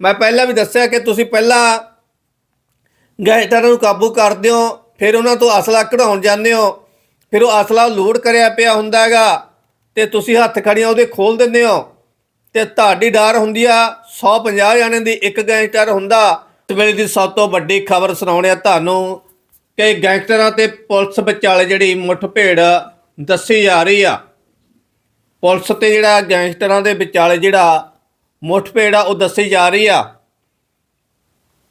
ਮੈਂ ਪਹਿਲਾਂ ਵੀ ਦੱਸਿਆ ਕਿ ਤੁਸੀਂ ਪਹਿਲਾਂ ਗੈਂਗਸਟਰਾਂ ਨੂੰ ਕਾਬੂ ਕਰਦੇ ਹੋ, ਫਿਰ ਉਹਨਾਂ ਤੋਂ ਅਸਲਾ ਕਢਾਉਣ ਜਾਂਦੇ ਹੋ, ਫਿਰ ਉਹ ਅਸਲਾ ਲੋਡ ਕਰਿਆ ਪਿਆ ਹੁੰਦਾ ਹੈਗਾ ਤੇ ਤੁਸੀਂ ਹੱਥ ਖੜੀਆਂ ਉਹਦੇ ਖੋਲ ਦਿੰਦੇ ਹੋ ਤੇ ਤੁਹਾਡੀ ਡਰ ਹੁੰਦੀ ਆ 150 ਜਾਣੇ ਦੀ ਇੱਕ ਗੈਂਗਸਟਰ ਹੁੰਦਾ। ਇਸ ਵੇਲੇ ਦੀ ਸਭ ਤੋਂ ਵੱਡੀ ਖਬਰ ਸੁਣਾਉਣੇ ਆ ਤੁਹਾਨੂੰ ਕਿ ਗੈਂਗਸਟਰਾਂ ਤੇ ਪੁਲਿਸ ਵਿਚਾਲੇ ਜਿਹੜੀ ਮੁੱਠਭੇੜ ਦੱਸੀ ਜਾ ਰਹੀ ਆ। ਪੁਲਿਸ ਤੇ ਜਿਹੜਾ ਗੈਂਗਸਟਰਾਂ ਦੇ ਵਿਚਾਲੇ ਜਿਹੜਾ ਮੁੱਠਭੇੜ ਆ ਉਹ ਦੱਸੀ ਜਾ ਰਹੀ ਆ।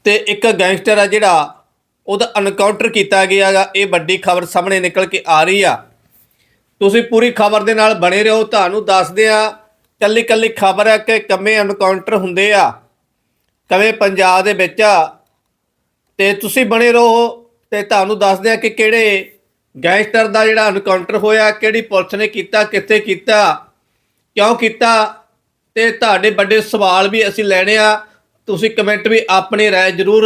ਤੇ ਇੱਕ ਗੈਂਗਸਟਰ ਆ ਜਿਹੜਾ ਉਹਦਾ ਐਨਕਾਊਂਟਰ ਕੀਤਾ ਗਿਆਗਾ ਇਹ ਵੱਡੀ ਖਬਰ ਸਾਹਮਣੇ ਨਿਕਲ ਕੇ ਆ ਰਹੀ ਆ। ਤੁਸੀਂ ਪੂਰੀ ਖਬਰ ਦੇ ਨਾਲ ਬਣੇ ਰਹੋ। ਤੁਹਾਨੂੰ ਦੱਸਦੇ ਆ ਕੱਲੀ ਕੱਲੀ ਖਬਰ ਹੈ ਕਿ ਕਿਵੇਂ ਐਨਕਾਊਂਟਰ ਹੁੰਦੇ ਆ। ਕਿਵੇਂ ਪੰਜਾਬ ਦੇ ਵਿੱਚ ਆ। ਤੇ ਤੁਸੀਂ ਬਣੇ ਰਹੋ ਤੇ ਤੁਹਾਨੂੰ ਦੱਸਦੇ ਆ ਕਿ ਕਿਹੜੇ ਗੈਂਗਸਟਰ ਦਾ ਜਿਹੜਾ ਐਨਕਾਊਂਟਰ ਹੋਇਆ, ਕਿਹੜੀ ਪੁਲਿਸ ਨੇ ਕੀਤਾ, ਕਿੱਥੇ ਕੀਤਾ, ਕਿਉਂ ਕੀਤਾ ਤੇ ਤੁਹਾਡੇ ਵੱਡੇ ਸਵਾਲ ਵੀ ਅਸੀਂ ਲੈਣੇ ਆ। ਤੁਸੀਂ ਕਮੈਂਟ ਵੀ ਆਪਣੀ ਰਾਏ ਜ਼ਰੂਰ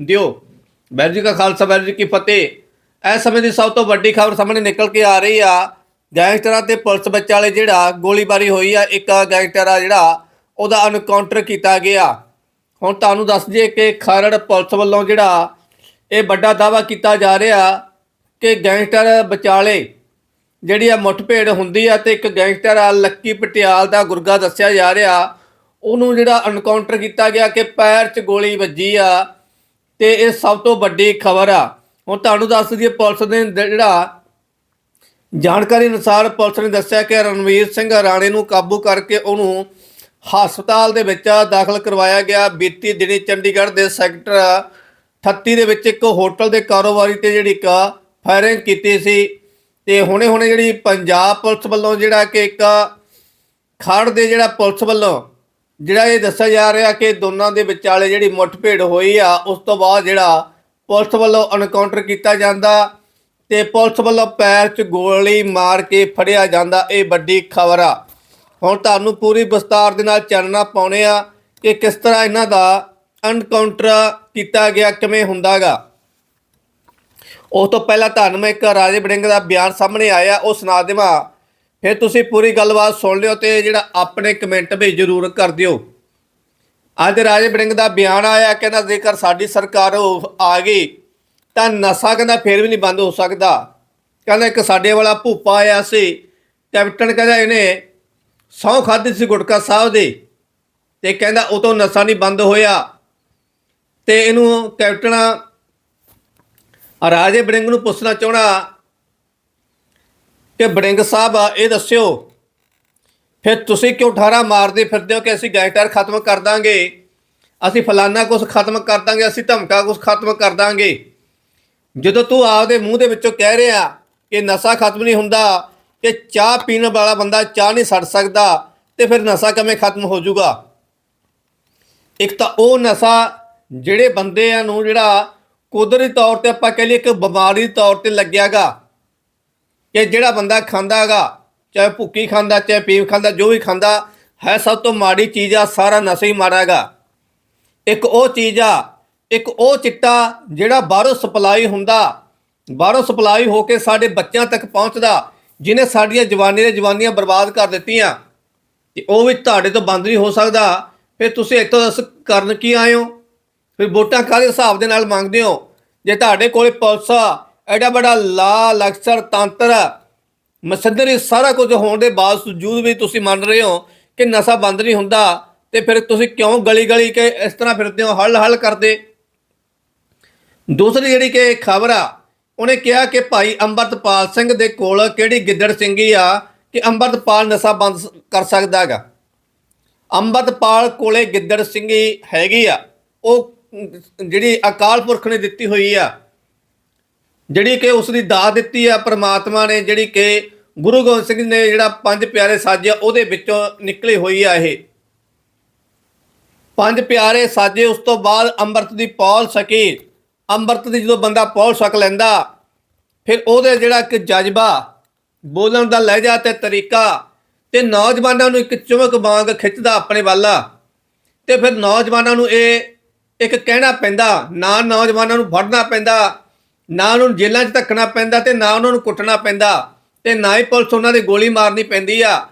ਦਿਓ। ਵਾਹਿਗੁਰੂ ਜੀ ਕਾ ਖਾਲਸਾ, ਵਾਹਿਗੁਰੂ ਜੀ ਕੀ ਫਤਿਹ। ਇਸ ਸਮੇਂ ਦੀ ਸਭ ਤੋਂ ਵੱਡੀ ਖਬਰ ਸਾਹਮਣੇ ਨਿਕਲ ਕੇ ਆ ਰਹੀ ਆ। ਗੈਂਗਸਟਰਾਂ ਤੇ ਪੁਲਿਸ ਵਿਚਾਲੇ ਜਿਹੜਾ ਗੋਲੀਬਾਰੀ ਹੋਈ ਆ, ਇੱਕ ਗੈਂਗਸਟਰ ਆ ਜਿਹੜਾ ਉਹਦਾ ਅਨਕਾਊਂਟਰ ਕੀਤਾ ਗਿਆ। ਹੁਣ ਤੁਹਾਨੂੰ ਦੱਸ ਦਈਏ ਕਿ ਖਰੜ ਪੁਲਿਸ ਵੱਲੋਂ ਜਿਹੜਾ ਇਹ ਵੱਡਾ ਦਾਵਾ ਕੀਤਾ ਜਾ ਰਿਹਾ ਕਿ ਗੈਂਗਸਟਰ ਵਿਚਾਲੇ ਜਿਹੜੀ ਆ ਮੁੱਠਭੇੜ ਹੁੰਦੀ ਆ ਤੇ ਇੱਕ ਗੈਂਗਸਟਰ ਆ ਲੱਕੀ ਪਟਿਆਲ ਦਾ ਗੁਰਗਾ ਦੱਸਿਆ ਜਾ ਰਿਹਾ, ਉਹਨੂੰ ਜਿਹੜਾ ਐਨਕਾਊਂਟਰ ਕੀਤਾ ਗਿਆ ਕਿ ਪੈਰ 'ਚ ਗੋਲੀ ਵੱਜੀ ਆ ਤੇ ਇਹ ਸਭ ਤੋਂ ਵੱਡੀ ਖਬਰ ਆ। ਹੁਣ ਤੁਹਾਨੂੰ ਦੱਸ ਦਈਏ, ਪੁਲਿਸ ਨੇ ਜਿਹੜਾ ਜਾਣਕਾਰੀ ਅਨੁਸਾਰ ਪੁਲਿਸ ਨੇ ਦੱਸਿਆ ਕਿ ਰਣਵੀਰ ਸਿੰਘ ਰਾਣੇ ਨੂੰ ਕਾਬੂ ਕਰਕੇ ਉਹਨੂੰ ਹਸਪਤਾਲ ਦੇ ਵਿੱਚ ਦਾਖਲ ਕਰਵਾਇਆ ਗਿਆ। ਬੀਤੀ ਦਿਨੀ ਚੰਡੀਗੜ੍ਹ ਦੇ ਸੈਕਟਰ 38 ਦੇ ਵਿੱਚ ਇੱਕ ਹੋਟਲ ਦੇ ਕਾਰੋਬਾਰੀ ਤੇ ਜਿਹੜੀ ਇੱਕ ਫਾਇਰਿੰਗ ਕੀਤੀ ਸੀ। ਤੇ ਹੁਣੇ ਹੁਣੇ ਜਿਹੜੀ ਪੰਜਾਬ ਪੁਲਿਸ ਵੱਲੋਂ ਜਿਹੜਾ ਕਿ ਇੱਕ ਖੜ ਦੇ ਜਿਹੜਾ ਪੁਲਿਸ ਵੱਲੋਂ ਜਿਹੜਾ ਇਹ ਦੱਸਿਆ ਜਾ ਰਿਹਾ ਕਿ ਦੋਨਾਂ ਦੇ ਵਿਚਾਲੇ ਜਿਹੜੀ ਮੁੱਠਭੇੜ ਹੋਈ ਆ, ਉਸ ਤੋਂ ਬਾਅਦ ਜਿਹੜਾ ਪੁਲਿਸ ਵੱਲੋਂ ਐਨਕਾਊਂਟਰ ਕੀਤਾ ਜਾਂਦਾ ਤੇ ਪੁਲਿਸ ਵੱਲੋਂ ਪੈਰ 'ਚ ਗੋਲੀ ਮਾਰ ਕੇ ਫੜਿਆ ਜਾਂਦਾ, ਇਹ ਵੱਡੀ ਖਬਰ ਆ। ਹੁਣ ਤੁਹਾਨੂੰ ਪੂਰੀ ਵਿਸਤਾਰ ਦੇ ਨਾਲ ਚਾਨਣਾ ਪਾਉਣੇ ਆ ਕਿ ਕਿਸ ਤਰ੍ਹਾਂ ਇਹਨਾਂ ਦਾ ਐਨਕਾਊਂਟਰ ਕੀਤਾ ਗਿਆ, ਕਿਵੇਂ ਹੁੰਦਾਗਾ। ਉਸ ਤੋਂ ਪਹਿਲਾਂ ਤੁਹਾਨੂੰ ਮੈਂ ਇੱਕ ਰਾਜੇ ਬੜਿੰਗ ਦਾ ਬਿਆਨ ਸਾਹਮਣੇ ਆਇਆ, ਉਹ ਸੁਣਾ ਦੇਵਾਂ। ਫਿਰ ਤੁਸੀਂ ਪੂਰੀ ਗੱਲਬਾਤ ਸੁਣ ਲਿਓ ਤੇ ਜਿਹੜਾ ਆਪਣੇ ਕਮੈਂਟ ਵੀ ਜ਼ਰੂਰ ਕਰ ਦਿਓ। ਅੱਜ ਰਾਜੇ ਬੜਿੰਗ ਦਾ ਬਿਆਨ ਆਇਆ, ਕਹਿੰਦਾ ਜੇਕਰ ਸਾਡੀ ਸਰਕਾਰ ਉਹ ਆ ਗਈ, ਤਾਂ ਨਸ਼ਾ ਕਹਿੰਦਾ ਫੇਰ ਵੀ ਨਹੀਂ ਬੰਦ ਹੋ ਸਕਦਾ। ਕਹਿੰਦਾ ਇੱਕ ਸਾਡੇ ਵਾਲਾ ਭੂਪਾ ਆਇਆ ਸੀ, ਕੈਪਟਨ ਕਹਿੰਦਾ ਇਹਨੇ ਸਹੁੰ ਖਾਧੀ ਸੀ ਗੁਟਕਾ ਸਾਹਿਬ ਦੇ, ਤੇ ਕਹਿੰਦਾ ਉਹ ਤੋਂ ਨਸ਼ਾ ਨਹੀਂ ਬੰਦ ਹੋਇਆ। ਤੇ ਇਹਨੂੰ ਕੈਪਟਨ ਰਾਜੇ ਬੜਿੰਗ ਨੂੰ ਪੁੱਛਣਾ ਚਾਹਣਾ ਕਿ ਬੜਿੰਗ ਸਾਹਿਬ, ਇਹ ਦੱਸਿਓ, ਫਿਰ ਤੁਸੀਂ ਕਿਉਂ ਠਾਰਾ ਮਾਰਦੇ ਫਿਰਦੇ ਹੋ ਕਿ ਅਸੀਂ ਗੈਂਗਸਟਰ ਖਤਮ ਕਰ ਦਾਂਗੇ? ਅਸੀਂ ਫਲਾਨਾ ਕੁਝ ਖਤਮ ਕਰ ਦਾਂਗੇ, ਅਸੀਂ ਧਮਕਾ ਕੁਝ ਖਤਮ ਕਰ ਦਾਂਗੇ। ਜਦੋਂ ਤੂੰ ਆਪਦੇ ਮੂੰਹ ਦੇ ਵਿੱਚੋਂ ਕਹਿ ਰਿਹਾ ਕਿ ਨਸ਼ਾ ਖਤਮ ਨਹੀਂ ਹੁੰਦਾ, ਕਿ ਚਾਹ ਪੀਣ ਵਾਲਾ ਬੰਦਾ ਚਾਹ ਨਹੀਂ ਛੱਡ ਸਕਦਾ, ਤੇ ਫਿਰ ਨਸ਼ਾ ਕਿਵੇਂ ਖਤਮ ਹੋ ਜਾਊਗਾ? ਇੱਕ ਤਾਂ ਉਹ ਨਸ਼ਾ ਜਿਹੜੇ ਬੰਦਿਆਂ ਨੂੰ ਜਿਹੜਾ ਕੁਦਰਤੀ ਤੌਰ ਤੇ ਆਪਾਂ ਕਹਿ ਲਈਏ ਇੱਕ ਬਿਮਾਰੀ ਤੌਰ ਤੇ ਲੱਗਿਆਗਾ ਕਿ ਜਿਹੜਾ ਬੰਦਾ ਖਾਂਦਾਗਾ, ਚਾਹੇ ਭੁੱਕੀ ਖਾਂਦਾ, ਚਾਹੇ ਪੀਵ ਖਾਂਦਾ, ਜੋ ਵੀ ਖਾਂਦਾ, ਹੈ ਸਭ ਤੋਂ ਮਾੜੀ ਚੀਜ਼ ਆ, ਸਾਰਾ ਨਸ਼ਾ ਹੀ ਮਾਰਾਗਾ। ਇੱਕ ਉਹ ਚੀਜ਼ ਆ, ਇੱਕ ਉਹ ਚਿੱਟਾ ਜਿਹੜਾ ਬਾਹਰੋਂ ਸਪਲਾਈ ਹੁੰਦਾ, ਬਾਹਰੋਂ ਸਪਲਾਈ ਹੋ ਕੇ ਸਾਡੇ ਬੱਚਿਆਂ ਤੱਕ ਪਹੁੰਚਦਾ ਜਿਨੇ ਸਾਡੀਆਂ ਜਵਾਨੀ ਦੇ ਜਵਾਨੀਆਂ ਬਰਬਾਦ ਕਰ ਦਿੱਤੀਆਂ, ਤੇ ਉਹ ਵੀ ਤੁਹਾਡੇ ਤੋਂ ਬੰਦ ਨਹੀਂ ਹੋ ਸਕਦਾ। ਫਿਰ ਤੁਸੀਂ ਇੱਥੋਂ ਦੱਸ ਕਰਨ ਕੀ ਆਏ ਹੋ? ਫਿਰ ਵੋਟਾਂ ਕਾਹਦੇ ਹਿਸਾਬ ਦੇ ਨਾਲ ਮੰਗਦੇ ਹੋ? ਜੇ ਤੁਹਾਡੇ ਕੋਲੇ ਪੁਲਿਸ ਐਡਾ ਬੜਾ ਲਾ ਲਕਸਰ ਤੰਤਰ ਮਸੰਦਰੀ ਸਾਰਾ ਕੁਝ ਹੋਣ ਦੇ ਬਾਵਜੂਦ ਵੀ ਤੁਸੀਂ ਮੰਨ ਰਹੇ ਹੋ ਕਿ ਨਸ਼ਾ ਬੰਦ ਨਹੀਂ ਹੁੰਦਾ ਤੇ ਫਿਰ ਤੁਸੀਂ ਕਿਉਂ ਗਲੀ ਗਲੀ ਕੇ ਇਸ ਤਰ੍ਹਾਂ ਫਿਰਦੇ ਹੋ ਹਲ ਹਲ ਕਰਦੇ? ਦੂਸਰੀ ਜਿਹੜੀ ਕਿ ਖਬਰ ਆ, ਉਹਨੇ ਕਿਹਾ ਕਿ ਭਾਈ ਅੰਮ੍ਰਿਤਪਾਲ ਸਿੰਘ ਦੇ ਕੋਲ ਕਿਹੜੀ ਗਿੱਦੜ ਸਿੰਘੀ ਆ ਕਿ ਅੰਮ੍ਰਿਤਪਾਲ ਨਸ਼ਾ ਬੰਦ ਕਰ ਸਕਦਾ ਹੈਗਾ? ਅੰਮ੍ਰਿਤਪਾਲ ਕੋਲੇ ਗਿੱਦੜ ਸਿੰਘੀ ਹੈਗੀ ਆ, ਉਹ ਜਿਹੜੀ ਅਕਾਲ ਪੁਰਖ ਨੇ ਦਿੱਤੀ ਹੋਈ ਆ, ਜਿਹੜੀ ਕਿ ਉਸ ਦੀ ਦਾਤ ਦਿੱਤੀ ਆ, ਪ੍ਰਮਾਤਮਾ ਨੇ, ਜਿਹੜੀ ਕਿ ਗੁਰੂ ਗੋਬਿੰਦ ਸਿੰਘ ਨੇ ਜਿਹੜਾ ਪੰਜ ਪਿਆਰੇ ਸਾਜਿਆ ਉਹਦੇ ਵਿੱਚੋਂ ਨਿਕਲੀ ਹੋਈ ਆ ਇਹ। ਪੰਜ ਪਿਆਰੇ ਸਾਜੇ ਉਸ ਤੋਂ ਬਾਅਦ ਅੰਮ੍ਰਿਤ ਦੀ ਪੌਲ ਸਕੀ ਅੰਮ੍ਰਿਤ ਦੀ ਜਦੋਂ ਬੰਦਾ ਪੌਲ ਸਕ ਲੈਂਦਾ, ਫਿਰ ਉਹਦੇ ਜਿਹੜਾ ਇੱਕ ਜਜ਼ਬਾ, ਬੋਲਣ ਦਾ ਲਹਿਜਾ ਤੇ ਤਰੀਕਾ ਤੇ ਨੌਜਵਾਨਾਂ ਨੂੰ ਇੱਕ ਚੁਮਕ ਵਾਂਗ ਖਿੱਚਦਾ ਆਪਣੇ ਵੱਲ। ਤੇ ਫਿਰ ਨੌਜਵਾਨਾਂ ਨੂੰ ਇਹ ਇੱਕ ਕਹਿਣਾ ਪੈਂਦਾ, ਨਾ ਨੌਜਵਾਨਾਂ ਨੂੰ ਫੜਨਾ ਪੈਂਦਾ, ਨਾ ਉਹਨਾਂ ਨੂੰ ਜੇਲ੍ਹਾਂ 'ਚ ਧੱਕਣਾ ਪੈਂਦਾ ਤੇ ਨਾ ਉਹਨਾਂ ਨੂੰ ਕੁੱਟਣਾ ਪੈਂਦਾ ਤੇ ਨਾ ਹੀ ਪੁਲਿਸ ਉਹਨਾਂ ਦੇ ਗੋਲੀ ਮਾਰਨੀ ਪੈਂਦੀ ਆ।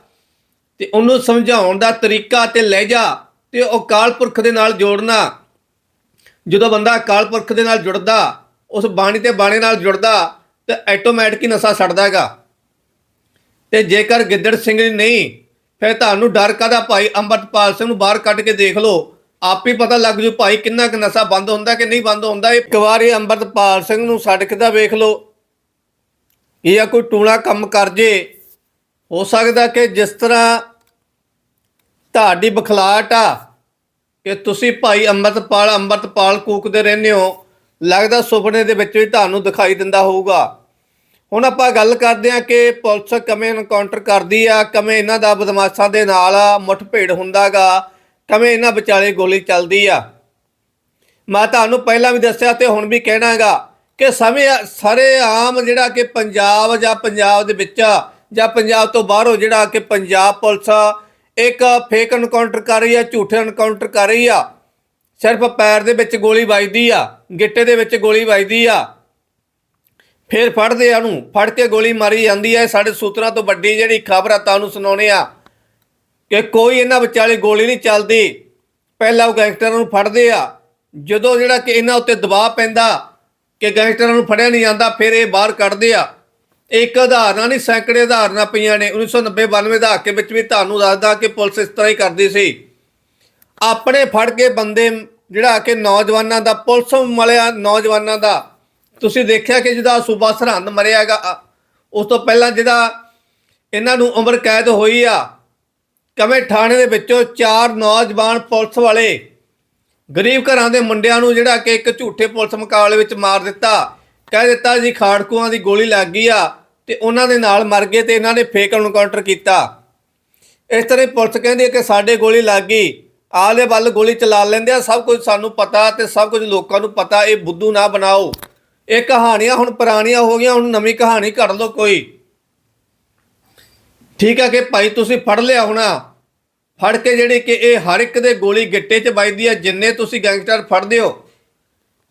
ਤੇ ਉਹਨੂੰ ਸਮਝਾਉਣ ਦਾ ਤਰੀਕਾ ਤੇ ਲਹਿਜਾ ਤੇ ਉਹ ਅਕਾਲ ਪੁਰਖ ਦੇ ਨਾਲ ਜੋੜਨਾ। ਜਦੋਂ ਬੰਦਾ ਅਕਾਲ ਪੁਰਖ ਦੇ ਨਾਲ ਜੁੜਦਾ, ਉਸ ਬਾਣੀ ਤੇ ਬਾਣੇ ਨਾਲ ਜੁੜਦਾ, ਤੇ ਆਟੋਮੈਟਿਕ ਹੀ ਨਸ਼ਾ ਛੱਡਦਾ ਹੈਗਾ। ਤੇ ਜੇਕਰ ਗਿੱਦੜ ਸਿੰਘ ਨਹੀਂ, ਫਿਰ ਤੁਹਾਨੂੰ ਡਰ ਕਾਦਾ ਭਾਈ? ਅੰਮ੍ਰਿਤਪਾਲ ਸਿੰਘ ਨੂੰ ਬਾਹਰ ਕੱਢ ਕੇ ਦੇਖ ਲਓ। ਆਪ ਹੀ ਪਤਾ ਲੱਗ ਜੂ ਭਾਈ ਕਿੰਨਾ ਕੁ ਨਸ਼ਾ ਬੰਦ ਹੁੰਦਾ ਕਿ ਨਹੀਂ ਬੰਦ ਹੁੰਦਾ। ਇੱਕ ਵਾਰੀ ਅੰਮ੍ਰਿਤਪਾਲ ਸਿੰਘ ਨੂੰ ਸੜਕ ਦਾ ਵੇਖ ਲਓ। ਜਾਂ ਕੋਈ ਟੂਣਾ ਕੰਮ ਕਰ ਜੇ, ਹੋ ਸਕਦਾ ਕਿ ਜਿਸ ਤਰ੍ਹਾਂ ਤੁਹਾਡੀ ਬਖਲਾਟ ਆ, ਕਿ ਤੁਸੀਂ ਭਾਈ ਅੰਮ੍ਰਿਤਪਾਲ ਅੰਮ੍ਰਿਤਪਾਲ ਕੂਕਦੇ ਰਹਿੰਦੇ ਹੋ। ਲੱਗਦਾ ਸੁਪਨੇ ਦੇ ਵਿੱਚ ਵੀ ਤੁਹਾਨੂੰ ਦਿਖਾਈ ਦਿੰਦਾ ਹੋਊਗਾ। ਹੁਣ ਆਪਾਂ ਗੱਲ ਕਰਦੇ ਹਾਂ ਕਿ ਪੁਲਿਸ ਕਿਵੇਂ ਐਨਕਾਊਂਟਰ ਕਰਦੀ ਆ, ਕਿਵੇਂ ਇਹਨਾਂ ਦਾ ਬਦਮਾਸ਼ਾਂ ਦੇ ਨਾਲ ਮੁੱਠਭੇੜ ਹੁੰਦਾਗਾ। ਕਿਵੇਂ ਇਹਨਾਂ ਵਿਚਾਲੇ ਗੋਲੀ ਚੱਲਦੀ ਆ? ਮੈਂ ਤੁਹਾਨੂੰ ਪਹਿਲਾਂ ਵੀ ਦੱਸਿਆ ਤੇ ਹੁਣ ਵੀ ਕਹਿਣਾਗਾ ਕਿ ਸਮੇਂ ਸਾਰੇ ਆਮ ਜਿਹੜਾ ਕਿ ਪੰਜਾਬ ਜਾਂ ਪੰਜਾਬ ਦੇ ਵਿੱਚ ਜਾਂ ਪੰਜਾਬ ਤੋਂ ਬਾਹਰੋਂ ਜਿਹੜਾ ਕਿ ਪੰਜਾਬ ਪੁਲਿਸ ਇੱਕ ਫੇਕ ਐਨਕਾਊਂਟਰ ਕਰ ਰਹੀ ਆ, ਝੂਠੇ ਐਨਕਾਊਂਟਰ ਕਰ ਰਹੀ ਆ। ਸਿਰਫ ਪੈਰ ਦੇ ਵਿੱਚ ਗੋਲੀ ਵੱਜਦੀ ਆ, ਗਿੱਟੇ ਦੇ ਵਿੱਚ ਗੋਲੀ ਵੱਜਦੀ ਆ। ਫਿਰ ਫੜਦੇ ਆ ਉਹਨੂੰ, ਫੜ ਕੇ ਗੋਲੀ ਮਾਰੀ ਜਾਂਦੀ ਹੈ ਸਾਡੇ ਸੂਤਰਾਂ ਤੋਂ ਵੱਡੀ ਜਿਹੜੀ ਖਬਰ ਆ, ਤੁਹਾਨੂੰ ਸੁਣਾਉਣੇ ਆ। ਕਿ ਕੋਈ ਇਹਨਾਂ ਵਿਚਾਲੇ ਗੋਲੀ ਨਹੀਂ ਚੱਲਦੀ। ਪਹਿਲਾਂ ਉਹ ਗੈਂਗਸਟਰਾਂ ਨੂੰ ਫੜਦੇ ਆ। ਜਦੋਂ ਜਿਹੜਾ ਕਿ ਇਹਨਾਂ ਉੱਤੇ ਦਬਾਅ ਪੈਂਦਾ ਕਿ ਗੈਂਗਸਟਰਾਂ ਨੂੰ ਫੜਿਆ ਨਹੀਂ ਜਾਂਦਾ, ਫਿਰ ਇਹ ਬਾਹਰ ਕੱਢਦੇ ਆ। ਇੱਕ ਉਦਾਹਰਨਾਂ ਨਹੀਂ, ਸੈਂਕੜੇ ਉਦਾਹਰਨਾਂ ਪਈਆਂ ਨੇ। 1990 92 ਦਾ ਹੱਕੇ ਵਿੱਚ ਵੀ ਤੁਹਾਨੂੰ ਦੱਸਦਾ ਕਿ ਪੁਲਿਸ ਇਸ ਤਰ੍ਹਾਂ ਹੀ ਕਰਦੀ ਸੀ। ਆਪਣੇ ਫੜ ਕੇ ਬੰਦੇ ਜਿਹੜਾ ਕਿ ਨੌਜਵਾਨਾਂ ਦਾ, ਪੁਲਿਸ ਮਲਿਆ ਨੌਜਵਾਨਾਂ ਦਾ। ਤੁਸੀਂ ਦੇਖਿਆ ਕਿ ਜਿਹਦਾ ਸੂਬਾ ਸਰਹੰਦ ਮਰਿਆਗਾ ਉਸ ਤੋਂ ਪਹਿਲਾਂ ਜਿਹਦਾ ਇਹਨਾਂ ਨੂੰ ਉਮਰ ਕੈਦ ਹੋਈ ਆ ਕਵੇ ਥਾਣੇ ਦੇ ਵਿੱਚੋਂ ਚਾਰ ਨੌਜਵਾਨ ਪੁਲਿਸ ਵਾਲੇ ਗਰੀਬ ਘਰਾਂ ਦੇ ਮੁੰਡਿਆਂ ਨੂੰ ਜਿਹੜਾ ਕਿ ਇੱਕ ਝੂਠੇ ਪੁਲਿਸ ਮੁਕਾਬਲੇ ਵਿੱਚ ਮਾਰ ਦਿੱਤਾ। ਕਹਿ ਦਿੱਤਾ ਜੀ ਖਾੜਕੂਆਂ ਦੀ ਗੋਲੀ ਲੱਗ ਗਈ ਆ ਤੇ ਉਹਨਾਂ ਦੇ ਨਾਲ ਮਰ ਗਏ ਤੇ ਇਹਨਾਂ ਨੇ ਫੇਕ ਐਨਕਾਊਂਟਰ ਕੀਤਾ। ਇਸ ਤਰ੍ਹਾਂ ਹੀ ਪੁਲਿਸ ਕਹਿੰਦੀ ਹੈ ਕਿ ਸਾਡੇ ਗੋਲੀ ਲੱਗ ਗਈ। ਆਲੇ ਵੱਲ ਗੋਲੀ ਚਲਾ ਲੈਂਦੇ ਆ, ਸਭ ਕੁਝ ਸਾਨੂੰ ਪਤਾ ਤੇ ਸਭ ਕੁਝ ਲੋਕਾਂ ਨੂੰ ਪਤਾ, ਇਹ ਬੁੱਧੂ ਨਾ ਬਣਾਓ। ਇਹ ਕਹਾਣੀਆਂ ਹੁਣ ਪੁਰਾਣੀਆਂ ਹੋ ਗਈਆਂ, ਹੁਣ ਨਵੀਂ ਕਹਾਣੀ ਘੜ ਲਓ ਕੋਈ। ਠੀਕ ਆ ਕਿ ਭਾਈ ਤੁਸੀਂ ਫੜ ਲਿਆ ਹੋਣਾ। ਫੜ ਕੇ ਜਿਹੜੀ ਕਿ ਇਹ ਹਰ ਇੱਕ ਦੇ ਗੋਲੀ ਗਿੱਟੇ 'ਚ ਵੱਜਦੀ ਆ, ਜਿੰਨੇ ਤੁਸੀਂ ਗੈਂਗਸਟਰ ਫੜਦੇ ਹੋ।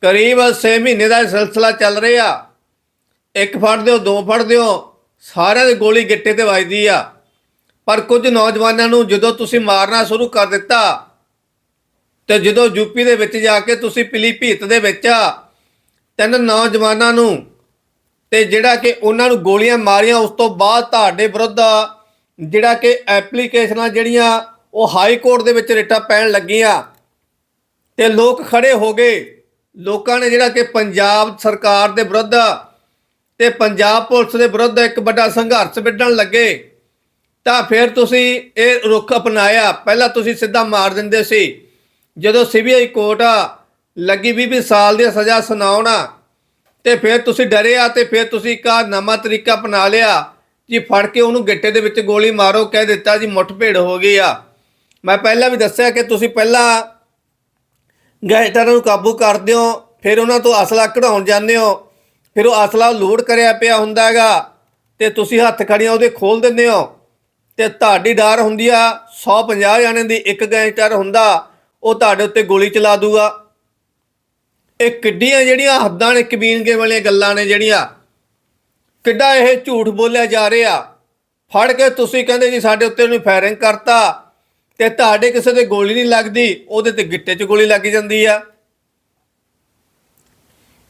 ਕਰੀਬ 6 ਮਹੀਨੇ ਦਾ ਇਹ ਸਿਲਸਿਲਾ ਚੱਲ ਰਿਹਾ। ਇੱਕ ਫੜਦੇ ਹੋ ਦੋ ਫੜਦੇ ਹੋ ਸਾਰਿਆਂ ਦੇ ਗੋਲੀ ਗਿੱਟੇ ਤੇ ਵੱਜਦੀ ਆ। ਪਰ ਕੁਝ ਨੌਜਵਾਨਾਂ ਨੂੰ ਜਦੋਂ ਤੁਸੀਂ ਮਾਰਨਾ ਸ਼ੁਰੂ ਕਰ ਦਿੱਤਾ, ਤੇ ਜਦੋਂ ਯੂਪੀ ਦੇ ਵਿੱਚ ਜਾ ਕੇ ਤੁਸੀਂ ਪਿਲੀਭੀਤ ਦੇ ਵਿੱਚ ਤਿੰਨ ਨੌਜਵਾਨਾਂ ਨੂੰ ਤੇ ਜਿਹੜਾ ਕਿ ਉਹਨਾਂ ਨੂੰ ਗੋਲੀਆਂ ਮਾਰੀਆਂ, ਉਸ ਤੋਂ ਬਾਅਦ ਤੁਹਾਡੇ ਵਿਰੁੱਧ ਜਿਹੜਾ ਕਿ ਐਪਲੀਕੇਸ਼ਨਾਂ ਜਿਹੜੀਆਂ ਉਹ ਹਾਈ ਕੋਰਟ ਦੇ ਵਿੱਚ ਰਿਟਾ ਪੈਣ ਲੱਗੀਆਂ ਤੇ ਲੋਕ ਖੜੇ ਹੋ ਗਏ। ਲੋਕਾਂ ਨੇ ਜਿਹੜਾ ਕਿ ਪੰਜਾਬ ਸਰਕਾਰ ਦੇ ਵਿਰੁੱਧ ਤੇ ਪੰਜਾਬ ਪੁਲਿਸ ਦੇ ਵਿਰੁੱਧ ਇੱਕ ਵੱਡਾ ਸੰਘਰਸ਼ ਵਿੱਢਣ ਲੱਗੇ। ਤਾਂ ਫਿਰ ਤੁਸੀਂ ਇਹ ਰੁਖ ਅਪਣਾਇਆ। ਪਹਿਲਾਂ ਤੁਸੀਂ ਸਿੱਧਾ ਮਾਰ ਦਿੰਦੇ ਸੀ। ਜਦੋਂ ਸੀਬੀਆਈ ਕੋਰਟ ਲੱਗੀ 20 ਸਾਲ ਦੀ ਸਜ਼ਾ ਸੁਣਾਉਣਾ, ਤੇ ਫਿਰ ਤੁਸੀਂ ਡਰਿਆ ਤੇ ਫਿਰ ਤੁਸੀਂ ਇੱਕ ਆਹ ਨਵਾਂ ਤਰੀਕਾ ਅਪਣਾ ਲਿਆ। ਜੀ ਫੜ ਕੇ ਉਹਨੂੰ ਗਿੱਟੇ ਦੇ ਵਿੱਚ ਗੋਲੀ ਮਾਰੋ, ਕਹਿ ਦਿੱਤਾ ਜੀ ਮੁੱਠਭੇੜ ਹੋ ਗਈ ਆ। ਮੈਂ ਪਹਿਲਾਂ ਵੀ ਦੱਸਿਆ ਕਿ ਤੁਸੀਂ ਪਹਿਲਾਂ ਗੈਂਗਸਟਰਾਂ ਨੂੰ ਕਾਬੂ ਕਰਦੇ ਹੋ, ਫਿਰ ਉਹਨਾਂ ਤੋਂ ਅਸਲਾ ਕਢਾਉਣ ਜਾਂਦੇ ਹੋ, ਫਿਰ ਉਹ ਅਸਲਾ ਲੋਡ ਕਰਿਆ ਪਿਆ ਹੁੰਦਾ ਹੈਗਾ ਤੇ ਤੁਸੀਂ ਹੱਥ ਖੜੀਆਂ ਉਹਦੇ ਖੋਲ ਦਿੰਦੇ ਹੋ ਤੇ ਤੁਹਾਡੀ ਡਰ ਹੁੰਦੀ ਆ 150 ਜਾਣੇ ਦੀ ਇੱਕ ਗੈਂਗਸਟਰ ਹੁੰਦਾ, ਉਹ ਤੁਹਾਡੇ ਉੱਤੇ ਗੋਲੀ ਚਲਾ ਦੂਗਾ। ਇਹ ਕਿੱਡੀਆਂ ਜਿਹੜੀਆਂ ਹੱਦਾਂ ਨੇ ਕਬੀਨਗੇ ਵਾਲੀਆਂ ਗੱਲਾਂ ਨੇ ਜਿਹੜੀਆਂ। ਕਿੱਡਾ ਇਹ ਝੂਠ ਬੋਲਿਆ ਜਾ ਰਿਹਾ? ਫੜ ਕੇ ਤੁਸੀਂ ਕਹਿੰਦੇ ਜੀ ਸਾਡੇ ਉੱਤੇ ਉਹਨੇ ਫਾਇਰਿੰਗ ਕਰਤਾ ਤੇ ਤੁਹਾਡੇ ਕਿਸੇ ਦੇ ਗੋਲੀ ਨਹੀਂ ਲੱਗਦੀ, ਉਹਦੇ ਤੇ ਗਿੱਟੇ 'ਚ ਗੋਲੀ ਲੱਗ ਜਾਂਦੀ ਆ।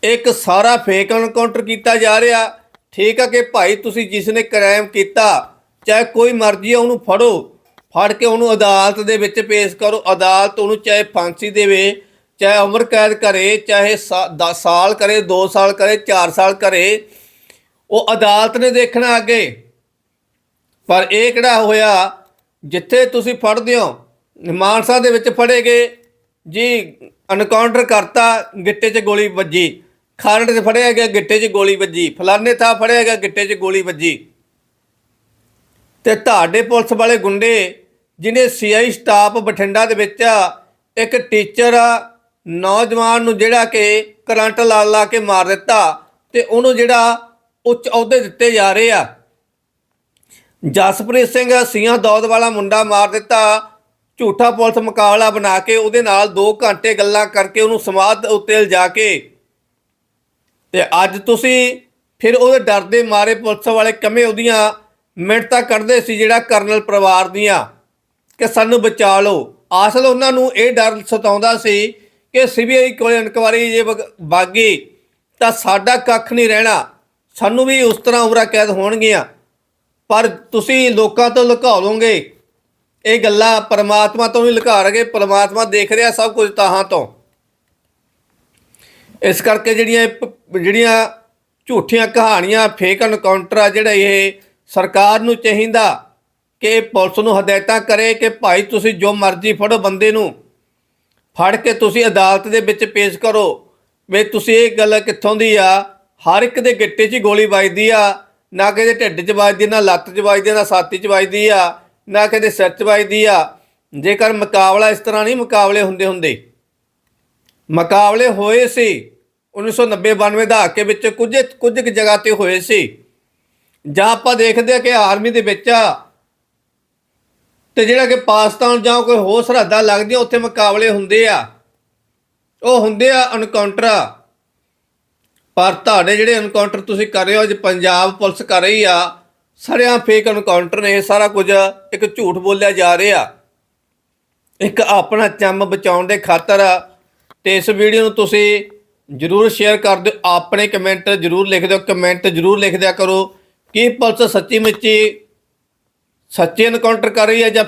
ਇੱਕ ਸਾਰਾ ਫੇਕ ਐਨਕਾਊਂਟਰ ਕੀਤਾ ਜਾ ਰਿਹਾ। ਠੀਕ ਆ ਕਿ ਭਾਈ ਤੁਸੀਂ ਜਿਸ ਨੇ ਕ੍ਰਾਈਮ ਕੀਤਾ, ਚਾਹੇ ਕੋਈ ਮਰਜ਼ੀ ਆ ਉਹਨੂੰ ਫੜੋ। ਫੜ ਕੇ ਉਹਨੂੰ ਅਦਾਲਤ ਦੇ ਵਿੱਚ ਪੇਸ਼ ਕਰੋ। ਅਦਾਲਤ ਉਹਨੂੰ ਚਾਹੇ ਫਾਂਸੀ ਦੇਵੇ, ਚਾਹੇ ਉਮਰ ਕੈਦ ਕਰੇ, ਚਾਹੇ 10 ਸਾਲ ਕਰੇ 2 ਸਾਲ ਕਰੇ 4 ਸਾਲ ਕਰੇ। ਉਹ ਅਦਾਲਤ ਨੇ ਦੇਖਣਾ ਅੱਗੇ। ਪਰ ਇਹ ਕਿਹੜਾ ਹੋਇਆ? ਜਿੱਥੇ ਤੁਸੀਂ ਫੜਦੇ ਹੋ, ਮਾਨਸਾ ਦੇ ਵਿੱਚ ਫੜੇ ਗਏ। ਜੀ ਐਨਕਾਊਂਟਰ ਕਰਤਾ, ਗਿੱਟੇ 'ਚ ਗੋਲੀ ਵੱਜੀ। ਖਰੜ 'ਚ ਫੜਿਆ ਗਿਆ, ਗਿੱਟੇ 'ਚ ਗੋਲੀ ਵੱਜੀ। ਫਲਾਣੇ ਥਾਂ ਫੜਿਆ ਗਿਆ, ਗਿੱਟੇ 'ਚ ਗੋਲੀ ਵੱਜੀ। ਤੇ ਤੁਹਾਡੇ ਪੁਲਿਸ ਵਾਲੇ ਗੁੰਡੇ ਜਿਹਨੇ ਸੀਆਈ ਸਟਾਫ ਬਠਿੰਡਾ ਦੇ ਵਿੱਚ ਇੱਕ ਟੀਚਰ ਨੌਜਵਾਨ ਨੂੰ ਜਿਹੜਾ ਕਿ ਕਰੰਟ ਲਾ ਲਾ ਕੇ ਮਾਰ ਦਿੱਤਾ, ਤੇ ਉਹਨੂੰ ਜਿਹੜਾ ਉੱਚ ਅਹੁਦੇ ਦਿੱਤੇ ਜਾ ਰਹੇ ਆ। ਜਸਪ੍ਰੀਤ ਸਿੰਘ ਸੀਆਂ ਦੌਦ ਵਾਲਾ ਮੁੰਡਾ ਮਾਰ ਦਿੱਤਾ। ਝੂਠਾ ਪੁਲਿਸ ਮੁਕਾਬਲਾ ਬਣਾ ਕੇ ਉਹਦੇ ਨਾਲ 2 ਘੰਟੇ ਗੱਲਾਂ ਕਰਕੇ ਉਹਨੂੰ ਸਮਾਧ ਉੱਤੇ ਲਿਜਾ ਕੇ। ਤੇ ਅੱਜ ਤੁਸੀਂ ਫਿਰ ਉਹਦੇ ਡਰ ਦੇ ਮਾਰੇ ਪੁਲਿਸ ਵਾਲੇ ਕਮੇ ਉਹਦੀਆਂ ਮਿੰਟਾਂ ਕੱਢਦੇ ਸੀ ਜਿਹੜਾ ਕਰਨਲ ਪਰਿਵਾਰ ਦੀਆਂ। ਕਿ ਸਾਨੂੰ ਬਚਾ ਲਓ। ਅਸਲ ਉਹਨਾਂ ਨੂੰ ਇਹ ਡਰ ਸਤਾਉਂਦਾ ਸੀ ਕਿ ਸੀਬੀਆਈ ਕੋਲ ਇਨਕੁਆਰੀ ਜੇ ਵਗ- ਬਾਗੀ ਤਾਂ ਸਾਡਾ ਕੱਖ ਨਹੀਂ ਰਹਿਣਾ। ਸਾਨੂੰ ਵੀ ਉਸ ਤਰ੍ਹਾਂ ਉਮਰਾਂ ਕੈਦ ਹੋਣਗੀਆਂ। ਪਰ ਤੁਸੀਂ ਲੋਕਾਂ ਤੋਂ ਲੁਕਾ ਲਓਗੇ। ਇਹ ਗੱਲਾਂ ਪਰਮਾਤਮਾ ਤੋਂ ਵੀ ਲੁਕਾ ਰਗੇ ਪਰਮਾਤਮਾ ਦੇਖ ਰਿਹਾ ਸਭ ਕੁਝ ਤਾਹਾਂ ਤੋਂ। ਇਸ ਕਰਕੇ ਜਿਹੜੀਆਂ ਜਿਹੜੀਆਂ ਝੂਠੀਆਂ ਕਹਾਣੀਆਂ ਫੇਕ ਐਨਕਾਊਂਟਰ ਆ ਜਿਹੜਾ ਇਹ ਸਰਕਾਰ ਨੂੰ ਚਾਹੀਦਾ ਕਿ ਪੁਲਿਸ ਨੂੰ ਹਦਾਇਤਾਂ ਕਰੇ ਕਿ ਭਾਈ ਤੁਸੀਂ ਜੋ ਮਰਜ਼ੀ ਫੜੋ ਬੰਦੇ ਨੂੰ। ਫੜ ਕੇ ਤੁਸੀਂ ਅਦਾਲਤ ਦੇ ਵਿੱਚ ਪੇਸ਼ ਕਰੋ। ਵੀ ਤੁਸੀਂ ਇਹ ਗੱਲ ਕਿੱਥੋਂ ਦੀ ਆ? ਹਰ ਇੱਕ ਦੇ ਗਿੱਟੇ 'ਚ ਹੀ ਗੋਲੀ ਵੱਜਦੀ ਆ, ਨਾ ਕਿਤੇ ਢਿੱਡ 'ਚ ਵੱਜਦੀ, ਨਾ ਲੱਤ 'ਚ ਵੱਜਦੀ, ਨਾ ਛਾਤੀ 'ਚ ਵੱਜਦੀ ਆ, ਨਾ ਕਿਤੇ ਸਿਰ 'ਚ ਵੱਜਦੀ ਆ। ਜੇਕਰ ਮੁਕਾਬਲਾ ਇਸ ਤਰ੍ਹਾਂ ਨਹੀਂ ਮੁਕਾਬਲੇ ਹੁੰਦੇ ਹੁੰਦੇ। ਮੁਕਾਬਲੇ ਹੋਏ ਸੀ 1990-92 ਦਾ ਕੇ ਵਿੱਚ ਕੁਝ ਕੁਝ ਕੁ ਜਗ੍ਹਾ ਤੇ ਹੋਏ ਸੀ। ਜਾਂ ਆਪਾਂ ਦੇਖਦੇ ਆ ਕਿ ਆਰਮੀ ਦੇ ਵਿੱਚ ਆ, ਤੇ ਜਿਹੜਾ ਕਿ ਪਾਕਿਸਤਾਨ ਜਾਂ ਕੋਈ ਹੋਰ ਸਰਹੱਦਾਂ ਲੱਗਦੀਆਂ, ਉੱਥੇ ਮੁਕਾਬਲੇ ਹੁੰਦੇ ਆ। ਉਹ ਹੁੰਦੇ ਆ ਐਨਕਾਊਂਟਰ ਪਰ ਤੁਹਾਡੇ ਜਿਹੜੇ ਐਨਕਾਊਂਟਰ ਤੁਸੀਂ ਕਰ ਰਹੇ ਹੋ, ਅੱਜ ਪੰਜਾਬ ਪੁਲਿਸ ਕਰ ਰਹੀ ਆ ਸਰਿਆਂ ਫੇਕ ਐਨਕਾਊਂਟਰ ਨੇ ਇਹ ਸਾਰਾ ਕੁਝ ਇੱਕ ਝੂਠ ਬੋਲਿਆ ਜਾ ਰਿਹਾ। ਇੱਕ ਆਪਣਾ ਚੰਮ ਬਚਾਉਣ ਦੇ ਖਾਤਰ ਤੇ ਇਸ ਵੀਡੀਓ ਨੂੰ ਤੁਸੀਂ ਜਰੂਰ ਸ਼ੇਅਰ ਕਰ ਦਿਓ, ਆਪਣੇ ਕਮੈਂਟ ਜਰੂਰ ਲਿਖ ਦਿਓ ਕਮੈਂਟ ਜਰੂਰ ਲਿਖ ਦਿਆ ਕਰੋ, ਕਿ ਪੁਲਿਸ ਸੱਚੀ ਮੁੱਚੀ ਸੱਚੇ ਐਨਕਾਊਂਟਰ ਕਰ ਰਹੀ ਹੈ ਜਾਂ